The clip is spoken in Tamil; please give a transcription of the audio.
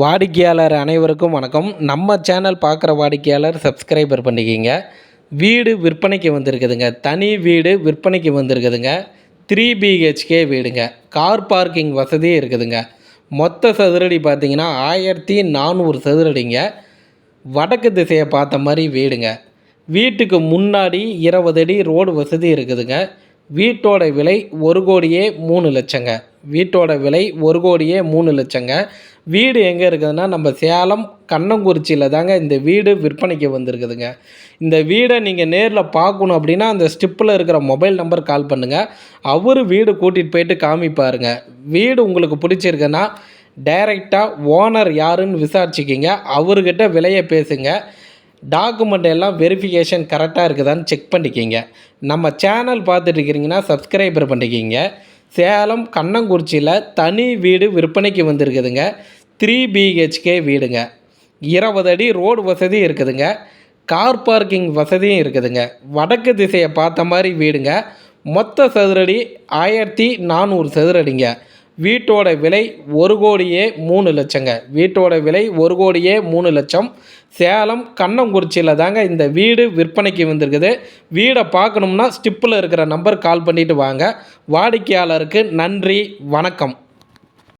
வாடிக்கையாளர் அனைவருக்கும் வணக்கம். நம்ம சேனல் பார்க்குற வாடிக்கையாளர் சப்ஸ்கிரைபர் பண்ணிக்கிங்க. வீடு விற்பனைக்கு வந்திருக்குதுங்க. தனி வீடு விற்பனைக்கு வந்திருக்குதுங்க. த்ரீ பிஹெச்கே வீடுங்க. கார் பார்க்கிங் வசதியும் இருக்குதுங்க. மொத்த சதுரடி பார்த்தீங்கன்னா ஆயிரத்தி நானூறு சதுரடிங்க. வடக்கு திசையை பார்த்த மாதிரி வீடுங்க. வீட்டுக்கு முன்னாடி இருபது அடி ரோடு வசதி இருக்குதுங்க. வீட்டோட விலை ஒரு கோடியே மூணு லட்சங்க. வீட்டோட விலை ஒரு கோடியே மூணு லட்சங்க. வீடு எங்கே இருக்குதுன்னா நம்ம சேலம் கண்ணங்குறிச்சியில் தாங்க இந்த வீடு விற்பனைக்கு வந்திருக்குதுங்க. இந்த வீடை நீங்கள் நேரில் பார்க்கணும் அப்படின்னா அந்த ஸ்டிப்பில் இருக்கிற மொபைல் நம்பர் கால் பண்ணுங்கள் அவர் வீடு கூட்டிகிட்டு போயிட்டு காமிப்பாருங்க. வீடு உங்களுக்கு பிடிச்சிருக்குன்னா டைரெக்டாக ஓனர் யாருன்னு விசாரிச்சுக்கிங்க. அவர்கிட்ட விலையை பேசுங்க. டாக்குமெண்ட் எல்லாம் வெரிஃபிகேஷன் கரெக்டாக இருக்குதான்னு செக் பண்ணிக்கிங்க. நம்ம சேனல் பார்த்துட்டு இருக்கிறீங்கன்னா சப்ஸ்கிரைபர் பண்ணிக்கிங்க. சேலம் கண்ணங்குறிச்சியில் தனி வீடு விற்பனைக்கு வந்திருக்குதுங்க. த்ரீ பிஹெச்கே வீடுங்க. இருபது அடி ரோடு வசதி இருக்குதுங்க. கார் பார்க்கிங் வசதியும் இருக்குதுங்க. வடக்கு திசையை பார்த்த மாதிரி வீடுங்க. மொத்த சதுரடி ஆயிரத்தி நானூறு சதுரடிங்க. வீட்டோட விலை ஒரு கோடியே மூணு லட்சங்க. வீட்டோட விலை ஒரு கோடியே மூணு லட்சம். சேலம் கண்ணங்குறிச்சியில் தாங்க இந்த வீடு விற்பனைக்கு வந்திருக்குது. வீடை பார்க்கணும்னா ஸ்டிப்பில் இருக்கிற நம்பர் கால் பண்ணிவிட்டு வாங்க. வாடிக்கையாளருக்கு நன்றி வணக்கம்.